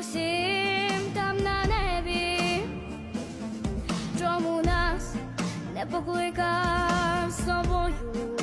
усім там на небі, чому нас не покликав з собою?